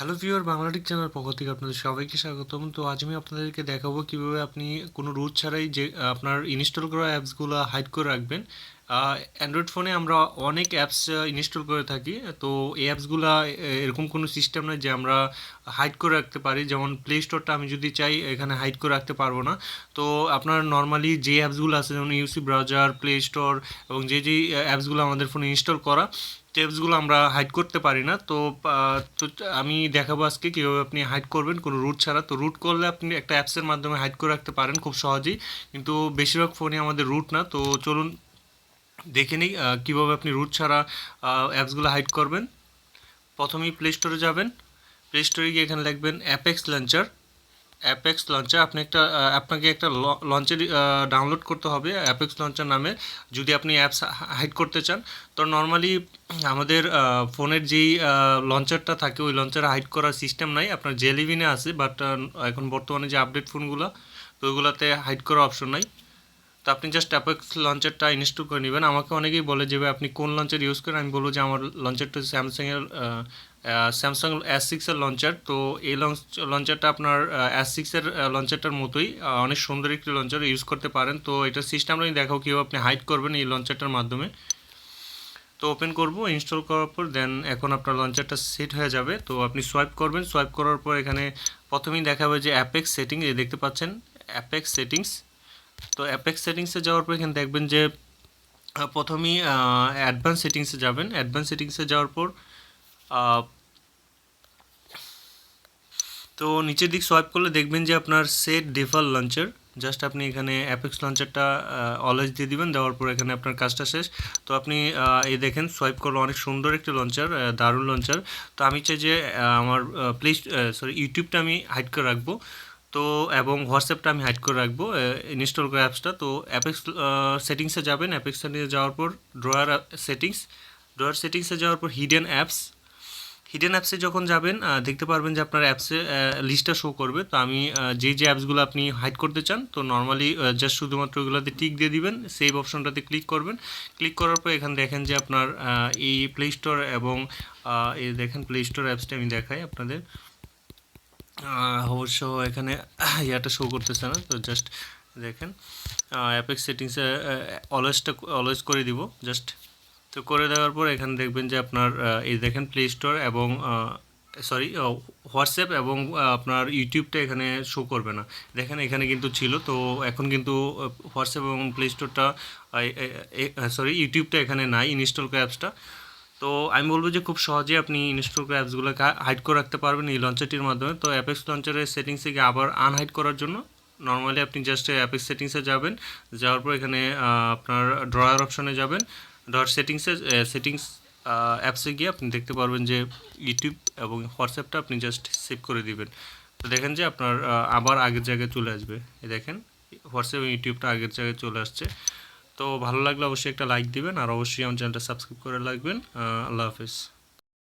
Hello viewer বাংলাটিক channel পক্ষ থেকে আপনাদের সবাইকে স্বাগতম। তো আজ আমি আপনাদেরকে দেখাবো কীভাবে আপনি কোনো রুট ছাড়াই যে, আপনার ইনস্টল করা অ্যাপসগুলো হাইড করে রাখবেন। অ্যান্ড্রয়েড ফোনে আমরা অনেক অ্যাপস ইনস্টল করে থাকি। তো এই অ্যাপসগুলো এরকম কোনো সিস্টেম নয় যে আমরা হাইড করে রাখতে পারি। যেমন প্লে স্টোরটা আমি যদি চাই, এখানে হাইড করে রাখতে পারব না। তো আপনার নর্মালি যে অ্যাপসগুলো আছে, যেমন ইউসি ব্রাউজার প্লে স্টোর এবং যে যে অ্যাপসগুলো আমাদের ফোনে ইনস্টল করা টেপসগুলো আমরা হাইড করতে পারি না। তো তো আমি দেখাবো আজকে কীভাবে আপনি হাইড করবেন কোনো রুট ছাড়া। তো রুট করলে আপনি একটা অ্যাপসের মাধ্যমে হাইড করে রাখতে পারেন খুব সহজেই। কিন্তু বেশিরভাগ ফোনে আমাদের রুট না। তো চলুন দেখে নিই কীভাবে আপনি রুট ছাড়া অ্যাপসগুলো হাইড করবেন। প্রথমেই প্লে স্টোরে যাবেন। প্লে স্টোরে গিয়ে এখানে লিখবেন অ্যাপেক্স লঞ্চার অ্যাপেক্স লঞ্চার আপনি একটা আপনাকে একটা লঞ্চের ডাউনলোড করতে হবে অ্যাপেক্স লঞ্চার নামে। যদি আপনি অ্যাপস হাইড করতে চান, তো নর্মালি আমাদের ফোনের যেই লঞ্চারটা থাকে, ওই লঞ্চার হাইড করার সিস্টেম নাই। আপনার জেলিভিনে আছে বাট এখন বর্তমানে যে আপডেট ফোনগুলো তো ওইগুলোতে হাইড করার অপশন নাই। তো আপনি জাস্ট অ্যাপেক্স লঞ্চারটা ইনস্টল করে নেবেন। আমাকে অনেকেই বলে যে আপনি কোন লঞ্চার ইউজ করেন? আমি বলব যে, আমার লঞ্চারটা স্যামসাংয়ের স্যামসাং এস সিক্সের লঞ্চার তো এই লঞ্চ লঞ্চারটা আপনার এস সিক্সের লঞ্চারটার মতোই। অনেক সুন্দর একটি লঞ্চার ইউজ করতে পারেন। তো এটা সিস্টেমটা আমি দেখাও কীভাবে আপনি হাইড করবেন এই লঞ্চারটার মাধ্যমে। তো ওপেন করব ইনস্টল করার পর দেন এখন আপনার লঞ্চারটা সেট হয়ে যাবে। তো আপনি সোয়াইপ করবেন। সোয়াইপ করার পর এখানে প্রথমেই দেখাবে যে অ্যাপেক্স সেটিং দেখতে পাচ্ছেন? অ্যাপেক্স সেটিংস তো অ্যাপেক্স সেটিংসে যাওয়ার পর এখানে দেখবেন যে প্রথমেই অ্যাডভান্স সেটিংসে যাবেন। অ্যাডভান্স সেটিংসে যাওয়ার পর তো নিচের দিক সোয়াইপ করলে দেখবেন যে আপনার সেট ডিফল্ট লঞ্চার জাস্ট আপনি এখানে অ্যাপেক্স লঞ্চারটা অলওয়েজ দিয়ে দিবেন, দেওয়ার পর এখানে আপনার কাজটা শেষ। তো আপনি এই দেখেন সোয়াইপ করলে অনেক সুন্দর একটি লঞ্চার দারুণ লঞ্চার তো আমি চাই যে আমার প্লে সরি ইউটিউবটা আমি হাইড করে রাখব। তো, এবং হোয়াটসঅ্যাপটা আমি হাইড করে রাখব ইনস্টল করে অ্যাপসটা তো অ্যাপেক্স সেটিংসে যাবেন। অ্যাপেক্সটা নিয়ে যাওয়ার পর ড্রয়ার সেটিংস ড্রয়ার সেটিংসে যাওয়ার পর হিডেন অ্যাপস হিডেন অ্যাপসে যখন যাবেন দেখতে পারবেন যে আপনার অ্যাপসে লিস্টটা শো করবে। তো আমি যে যে অ্যাপসগুলো আপনি হাইড করতে চান, তো নর্মালি জাস্ট শুধুমাত্র ওগুলোতে টিক দিয়ে দিবেন। সেভ অপশনটাতে ক্লিক করবেন। ক্লিক করার পর এখানে দেখেন যে আপনার এই প্লে স্টোর এবং এই দেখেন প্লে স্টোর অ্যাপসটা আমি দেখাই আপনাদের। অবশ্য এখানে ইয়াটা শো করতেছে না, তো জাস্ট দেখেন। অ্যাপেক্স সেটিংসে অলওয়েজটা অলওয়েজ করে দিব জাস্ট তো করে দেওয়ার পর এখানে দেখবেন যে আপনার এই দেখেন প্লে স্টোর এবং সরি হোয়াটসঅ্যাপ এবং আপনার ইউটিউবটা এখানে শো করবে না। দেখেন এখানে কিন্তু ছিল, তো এখন কিন্তু হোয়াটসঅ্যাপ এবং প্লে স্টোরটা সরি ইউটিউবটা এখানে নাই ইনস্টল অ্যাপসটা তো আমি বলব যে খুব সহজে আপনি ইনস্টল করে অ্যাপসগুলোকে হাইড করে রাখতে পারবেন এই লঞ্চারটির মাধ্যমে। তো অ্যাপেক্স লঞ্চারের সেটিংসে গিয়ে আবার আনহাইড করার জন্য নর্মালি আপনি জাস্ট অ্যাপেক্স সেটিংসে যাবেন। যাওয়ার পর এখানে আপনার ড্রয়ার অপশনে যাবেন। ড্রয়ার সেটিংসে সেটিংস অ্যাপসে গিয়ে আপনি দেখতে পারবেন যে ইউটিউব এবং হোয়াটসঅ্যাপটা আপনি জাস্ট সেভ করে দিবেন। তো দেখেন যে আপনার আবার আগের জায়গায় চলে আসবে। দেখেন হোয়াটসঅ্যাপ ইউটিউবটা আগের জায়গায় চলে আসছে। তো ভালো লাগলে অবশ্যই একটা লাইক দিবেন, আর অবশ্যই আমার চ্যানেলটা সাবস্ক্রাইব করে রাখবেন। আল্লাহ হাফিজ।